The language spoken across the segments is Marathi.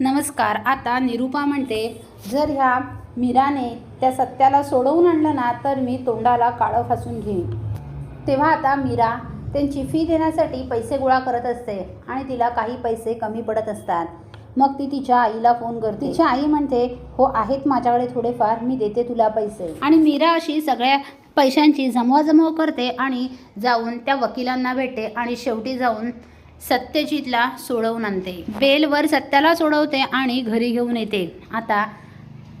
नमस्कार आता निरूपा म्हणते जर ह्या मीराने त्या सत्याला सोडवून आणलं ना तर मी तोंडाला काळं फासून घेईन. तेव्हा आता मीरा त्यांची फी देण्यासाठी पैसे गोळा करत असते आणि तिला काही पैसे कमी पडत असतात. मग ती तिच्या आईला फोन करते. तिची आई म्हणते हो आहेत माझ्याकडे थोडेफार मी देते तुला पैसे. आणि मीरा अशी सगळ्या पैशांची जमवाजमव करते आणि जाऊन त्या वकिलांना भेटते आणि शेवटी जाऊन सत्यजितला सोडवून आणते. बेलवर सत्याला सोडवते आणि घरी घेऊन येते. आता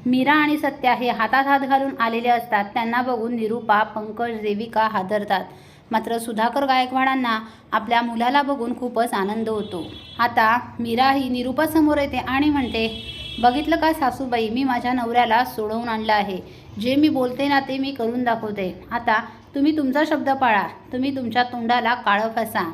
मीरा आणि सत्या हे हातात हात घालून आलेले असतात. त्यांना बघून निरूपा पंकज देविका हादरतात. मात्र सुधाकर गायकवाडांना आपल्या मुलाला बघून खूपच आनंद होतो. आता मीरा ही निरूपासमोर येते आणि म्हणते बघितलं का सासूबाई मी माझ्या नवऱ्याला सोडवून आणलं आहे. जे मी बोलते ना ते मी करून दाखवते. आता तुम्ही तुमचा शब्द पाळा. तुम्ही तुमच्या तोंडाला काळं फसा.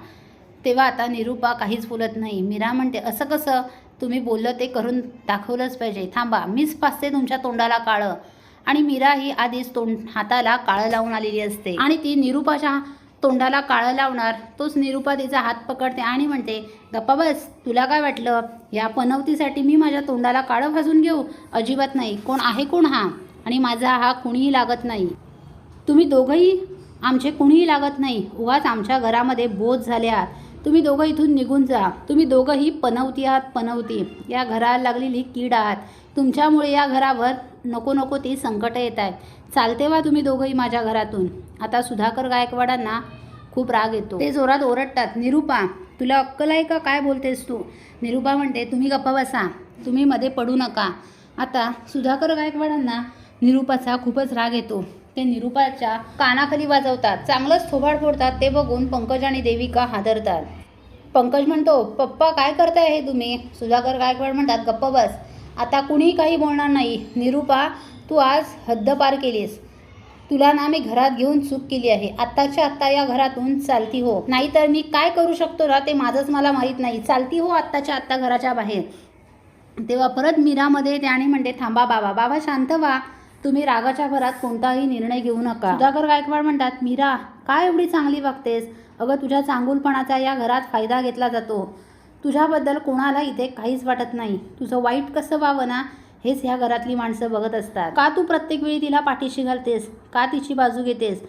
तेव्हा आता निरूपा काहीच बोलत नाही. मीरा म्हणते असं कसं? तुम्ही बोललं ते करून दाखवलंच पाहिजे. थांबा मीच फासते तुमच्या तोंडाला काळं. आणि मीरा ही आधीच तोंड हाताला काळं लावून आलेली असते. आणि ती निरूपाच्या तोंडाला काळं लावणार तोच निरूपा तिचा हात पकडते आणि म्हणते गप्पा बस तुला काय वाटलं? या पनवतीसाठी मी माझ्या तोंडाला काळं भाजून घेऊ? अजिबात नाही. कोण आहे कोण हा? आणि माझा हा कुणीही लागत नाही. तुम्ही दोघंही आमचे कुणीही लागत नाही. उगाच आमच्या घरामध्ये बोध झाले आहात. तुम्ही दोघं इथून निघून जा. तुम्ही दोघंही पनवती आहात पनवती. या घराला लागलेली कीड आहात. तुमच्यामुळे या घरावर नको नको ती संकटं येत आहेत. चालते वा तुम्ही दोघंही माझ्या घरातून. आता सुधाकर गायकवाडांना खूप राग येतो. ते जोरात ओरडतात निरूपा तुला अक्कल आहे का? काय बोलतेस तू? निरूपा म्हणते तुम्ही गप्पा बसा. तुम्ही मध्ये पडू नका. आता सुधाकर गायकवाडांना निरूपाचा खूपच राग येतो. ते निरूपाच्या कानाखाली वाजवतात. चांगलंच थोबाड फोडतात ते बघून पंकज आणि देविका हादरतात. पंकज म्हणतो पप्पा काय करताय हे तुम्ही? सुधाकर गायकवाड म्हणतात गप्प बस. आता कुणीही काही बोलणार नाही. निरूपा तू आज हद्द पार केलीस. तुला ना मी घरात घेऊन चूक केली आहे. आत्ताच्या आत्ता या घरातून चालती हो. नाहीतर मी काय करू शकतो ना? ते माझंच मला माहीत नाही. चालती हो आत्ताच्या आत्ता घराच्या बाहेर. तेव्हा परत मीरामध्ये त्याने म्हणते थांबा बाबा. बाबा शांत व्हा. तुम्ही रागाच्या भरात कोणताही निर्णय घेऊ नका. सुधाकर गायकवाड म्हणतात मीरा काय एवढी चांगली वागतेस? अगं तुझ्या चांगुलपणाचा या घरात फायदा घेतला जातो. तुझ्याबद्दल कोणाला इथे काहीच वाटत नाही. तुझं वाईट कसं व्हावं ना हेच ह्या घरातली माणसं बघत असतात. का तू प्रत्येक वेळी तिला पाठीशी घालतेस? का तिची बाजू घेतेस?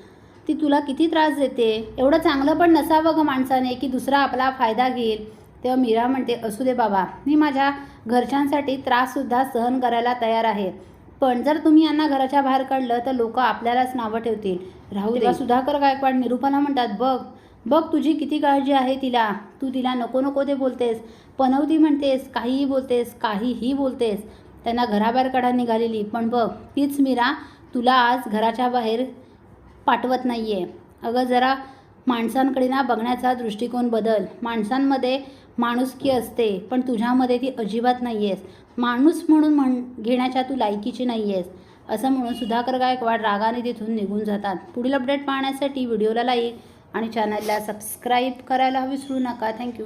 ती तुला किती त्रास देते? एवढं चांगलं पण नसावं ग माणसाने की दुसरा आपला फायदा घेईल. तेव्हा मीरा म्हणते असू दे बाबा. मी माझ्या घरच्यांसाठी त्राससुद्धा सहन करायला तयार आहे. पण जर तुम्ही यांना घराच्या बाहेर काढलं तर लोक आपल्यालाच नावं ठेवतील. राहू दे. सुधाकर गायकवाड निरूपणा म्हणतात बघ बघ तुझी किती काळजी आहे तिला. तू तिला नको नको ते बोलतेस. पनवती म्हणतेस काहीही बोलतेस काहीही बोलतेस. त्यांना घराबाहेर काढा निघालेली. पण बघ तीच मीरा तुला आज घराच्या बाहेर पाठवत नाही आहे अगं जरा माणसांकडे ना बघण्याचा दृष्टिकोन बदल. माणसांमध्ये माणुसकी असते पण तुझ्यामध्ये ती अजिबात नाही आहेस माणूस म्हणून म्हण घेण्याच्या तू लायकीची नाही आहेस असं म्हणून सुधाकर गायकवाड रागाने तिथून निघून जातात. पुढील अपडेट पाहण्यासाठी व्हिडिओला लाईक आणि चॅनलला सबस्क्राईब करायला विसरू नका. थँक्यू.